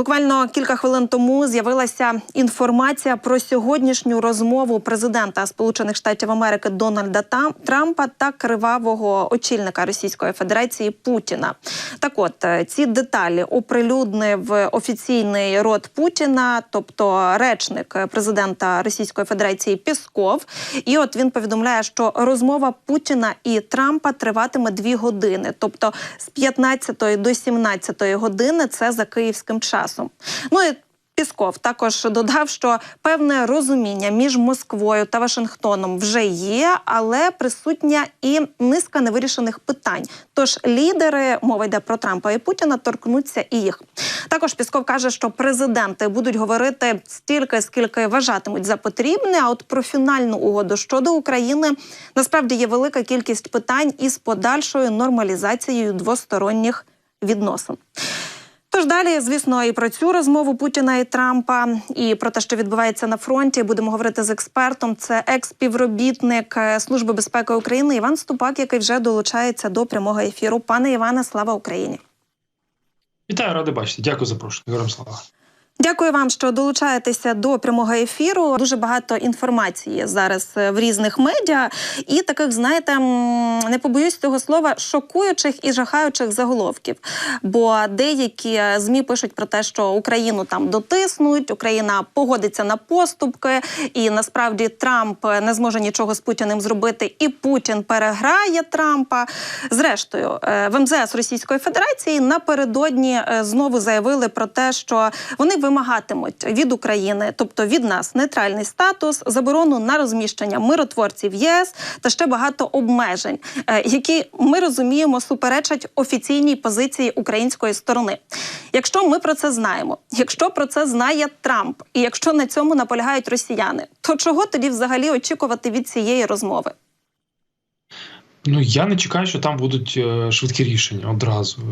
Буквально кілька хвилин тому з'явилася інформація про сьогоднішню розмову президента Сполучених Штатів Америки Дональда Трампа та кривавого очільника Російської Федерації Путіна. Так, от е, ці деталі оприлюднив офіційний рот Путіна, тобто речник президента Російської Федерації Пісков. І от він повідомляє, що розмова Путіна і Трампа триватиме дві години, тобто з 15 до 17 години. Це за київським часом. Ну і Пісков також додав, що певне розуміння між Москвою та Вашингтоном вже є, але присутня і низка невирішених питань. Тож лідери, мова йде про Трампа і Путіна, торкнуться і їх. Також Пісков каже, що президенти будуть говорити стільки, скільки вважатимуть за потрібне. А от про фінальну угоду щодо України насправді є велика кількість питань із подальшою нормалізацією двосторонніх відносин. Тож далі, звісно, і про цю розмову Путіна і Трампа, і про те, що відбувається на фронті. Будемо говорити з експертом. Це екс-співробітник е, Служби безпеки України Іван Ступак, який вже долучається до прямого ефіру. Пане Іване, слава Україні! Вітаю, радий бачити. Дякую за запрошення. Героям слава. Дякую вам, що долучаєтеся до прямого ефіру. Дуже багато інформації зараз е, в різних медіа, і таких, знаєте, не побоюсь цього слова, шокуючих і жахаючих заголовків. Бо деякі змі пишуть про те, що Україну там дотиснуть, Україна погодиться на поступки, і насправді Трамп не зможе нічого з Путіним зробити, і Путін переграє Трампа. Зрештою, е, в МЗС Російської Федерації напередодні е, знову заявили про те, що вони вимагатимуть від України, тобто від нас, нейтральний статус, заборону на розміщення миротворців ЄС та ще багато обмежень, е, які ми розуміємо суперечать офіційній позиції української сторони. Якщо ми про це знаємо, якщо про це знає Трамп, і якщо на цьому наполягають росіяни, то чого тоді взагалі очікувати від цієї розмови? Ну я не чекаю, що там будуть е, швидкі рішення одразу.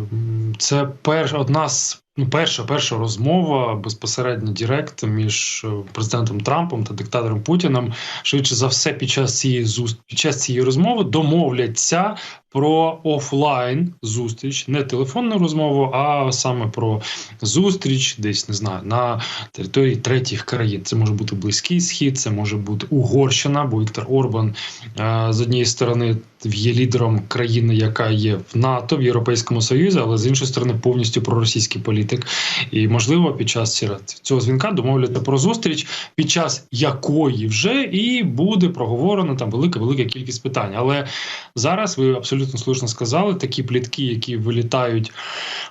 Це перш одна з ну, перша перша розмова безпосередньо директ між е, президентом Трампом та диктатором Путіним. Швидше за все, під час цієї зуст... під час цієї розмови домовляться про офлайн зустріч, не телефонну розмову, а саме про зустріч, десь не знаю, на території третіх країн. Це може бути близький схід, це може бути Угорщина, бо Віктор Орбан е, з однієї сторони є лідером країни, яка є в НАТО, в Європейському Союзі, але з іншої сторони повністю проросійський політик. І можливо, під час цього дзвінка домовляться про зустріч, під час якої вже і буде проговорено там велика велика кількість питань. Але зараз ви абсолютно слушно сказали, такі плітки, які вилітають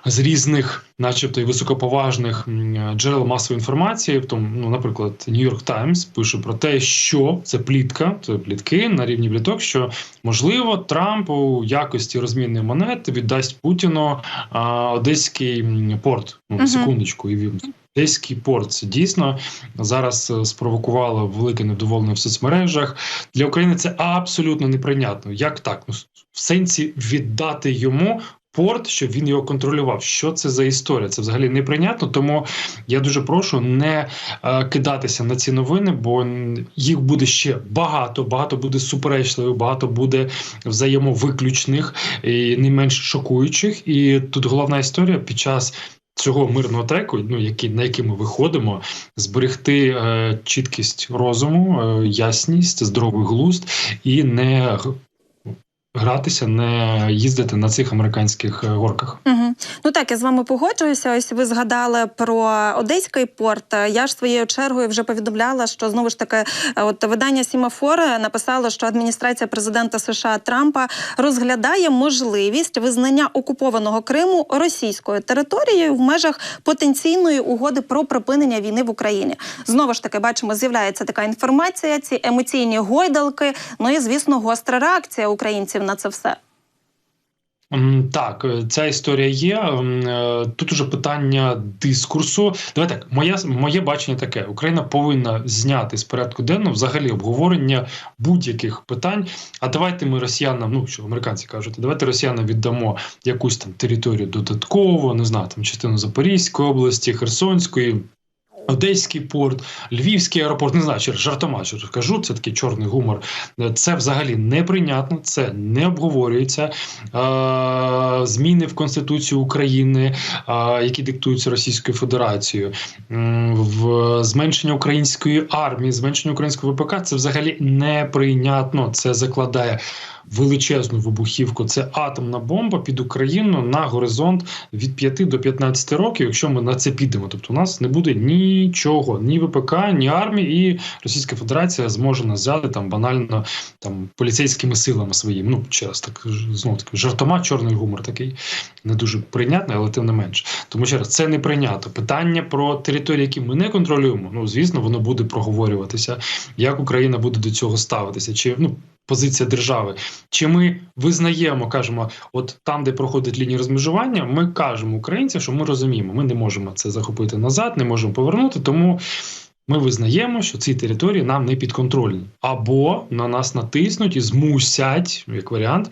з різних, начебто, і високоповажних джерел масової інформації, тому, ну, наприклад, New York Times пише про те, що це плітка, це плітки на рівні пліток, що можливо Трамп у якості розмінної монети віддасть Путіну а, одеський порт. Ну, секундочку, і він. Одеський порт це дійсно зараз е, спровокувало велике невдоволення в соцмережах. Для України це абсолютно неприйнятно. Як так? Ну, в сенсі віддати йому порт, щоб він його контролював. Що це за історія? Це взагалі неприйнятно. Тому я дуже прошу не е, кидатися на ці новини, бо їх буде ще багато. Багато буде суперечливих, багато буде взаємовиключних і не менш шокуючих. І тут головна історія під час. Цього мирного треку, ну який на який ми виходимо, зберегти е, чіткість розуму, е, ясність, здоровий глузд і не гратися, не їздити на цих американських е, горках. Угу. Ну так, я з вами погоджуюся. Ось ви згадали про одеський порт. Я ж своєю чергою вже повідомляла, що знову ж таки, е, от видання Сімафор написало, що адміністрація президента США Трампа розглядає можливість визнання окупованого Криму російською територією в межах потенційної угоди про припинення війни в Україні. Знову ж таки, бачимо, з'являється така інформація, ці емоційні гойдалки. Ну і звісно, гостра реакція українців на це все. Так, е, ця історія є. Е, Тут уже питання дискурсу. Давай так, моє, моє бачення таке: Україна повинна зняти з порядку денного взагалі обговорення будь-яких питань. А давайте ми росіянам, ну що американці кажуть, давайте росіянам віддамо якусь там територію додатково, не знаю, там частину Запорізької області, Херсонської. Одеський порт, Львівський аеропорт, не знаю, через жартома що кажу, це такий чорний гумор. Це взагалі неприйнятно, це не обговорюється. Зміни в Конституцію України, які диктуються Російською Федерацією, в зменшення української армії, зменшення українського ВПК, це взагалі неприйнятно. Це закладає величезну вибухівку. Це атомна бомба під Україну на горизонт від 5 до 15 років, якщо ми на це підемо. Тобто у нас не буде нічого, ні ВПК, ні армії, і Російська Федерація зможе нас взяти там банально там поліцейськими силами своїми. Ну ще раз так знову таки жартома, чорний гумор такий не дуже прийнятний, але тим не менш. Тому ще раз це не прийнято. Питання про території, які ми не контролюємо. Ну звісно, воно буде проговорюватися. Як Україна буде до цього ставитися? Чи ну позиція держави? Чи ми визнаємо, кажемо, от там, де проходить лінія розмежування, ми кажемо українцям, що ми розуміємо, ми не можемо це захопити назад, не можемо повернути, тому. Ми визнаємо, що ці території нам не підконтрольні, або на нас натиснуть і змусять, як варіант,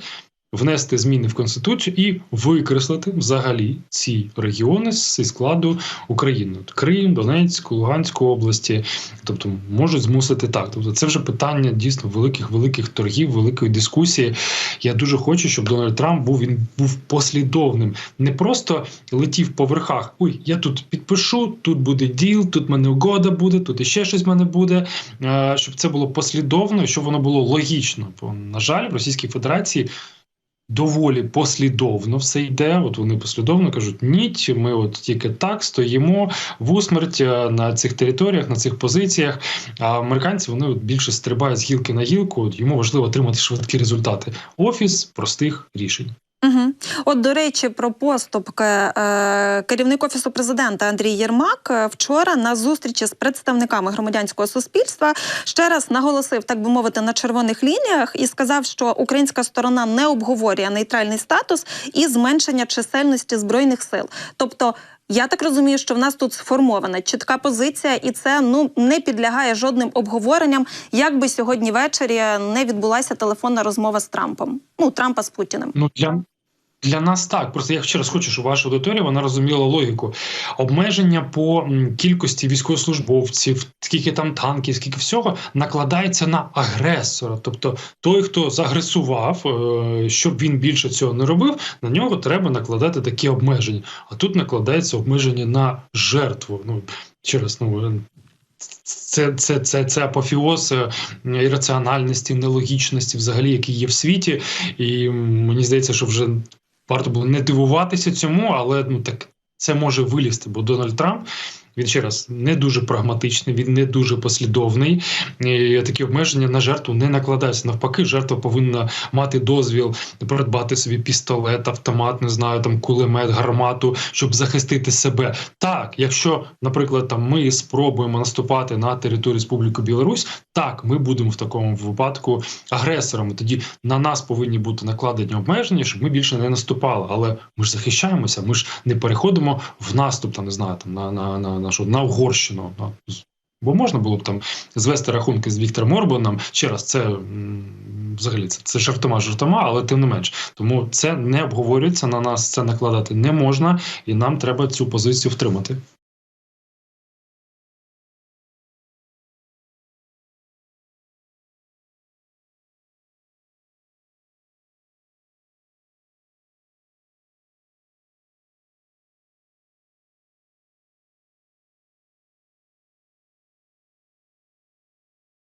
внести зміни в конституцію і викреслити взагалі ці регіони зі складу України: От Крим, Донецьк, Луганську області, тобто можуть змусити так. Тобто, це вже питання дійсно великих великих торгів, великої дискусії. Я дуже хочу, щоб Дональд Трамп був він був послідовним, не просто летів по верхах. Ой, я тут підпишу, тут буде діл, тут мене угода буде, тут іще щось в мене буде. Е, Щоб це було послідовно, щоб воно було логічно. Бо на жаль, в Російській Федерації. Доволі послідовно все йде. От вони послідовно кажуть: ні, ми от тільки так стоїмо в усмерть е, на цих територіях, на цих позиціях. А американці вони от більше стрибають з гілки на гілку. От йому важливо отримати швидкі результати. Офіс простих рішень. От, до речі, про поступки Е, керівник офісу президента Андрій Єрмак е, вчора на зустрічі з представниками громадянського суспільства ще раз наголосив, так би мовити, на червоних лініях і сказав, що українська сторона не обговорює нейтральний статус і зменшення чисельності збройних сил. Тобто. Я так розумію, що в нас тут сформована чітка позиція, і це ну не підлягає жодним обговоренням, як би сьогодні ввечері не відбулася телефонна розмова з Трампом. Ну Трампа з Путіним. Ну для. Для нас так, просто я ще раз хочу, щоб ваша аудиторія вона розуміла логіку. Обмеження по кількості військовослужбовців, скільки там танків, скільки всього накладається на агресора. Тобто той, хто загресував, е, щоб він більше цього не робив, на нього треба накладати такі обмеження. А тут накладається обмеження на жертву. Ну ще раз, ну. Це, це, це, це апофіоз е, ірраціональності, нелогічності, взагалі, які є в світі. І мені здається, що вже варто було не дивуватися цьому, але ну так це може вилізти, бо Дональд Трамп. Він ще раз не дуже прагматичний, він не дуже послідовний. І такі обмеження на жертву не накладаються. Навпаки, жертва повинна мати дозвіл придбати собі пістолет, автомат, не знаю, там кулемет, гармату, щоб захистити себе. Так, якщо, наприклад, там ми спробуємо наступати на територію Республіки Білорусь, так ми будемо в такому випадку агресорами. Тоді на нас повинні бути накладені обмеження, щоб ми більше не наступали. Але ми ж захищаємося, ми ж не переходимо в наступ, там не знаю, там на на, на, на, що, на Угорщину. Бо можна було б там звести рахунки з Віктором Орбаном. Ще раз, це взагалі це, це жартома жартома, але тим не менш. Тому це не обговорюється. На нас це накладати не можна, і нам треба цю позицію втримати.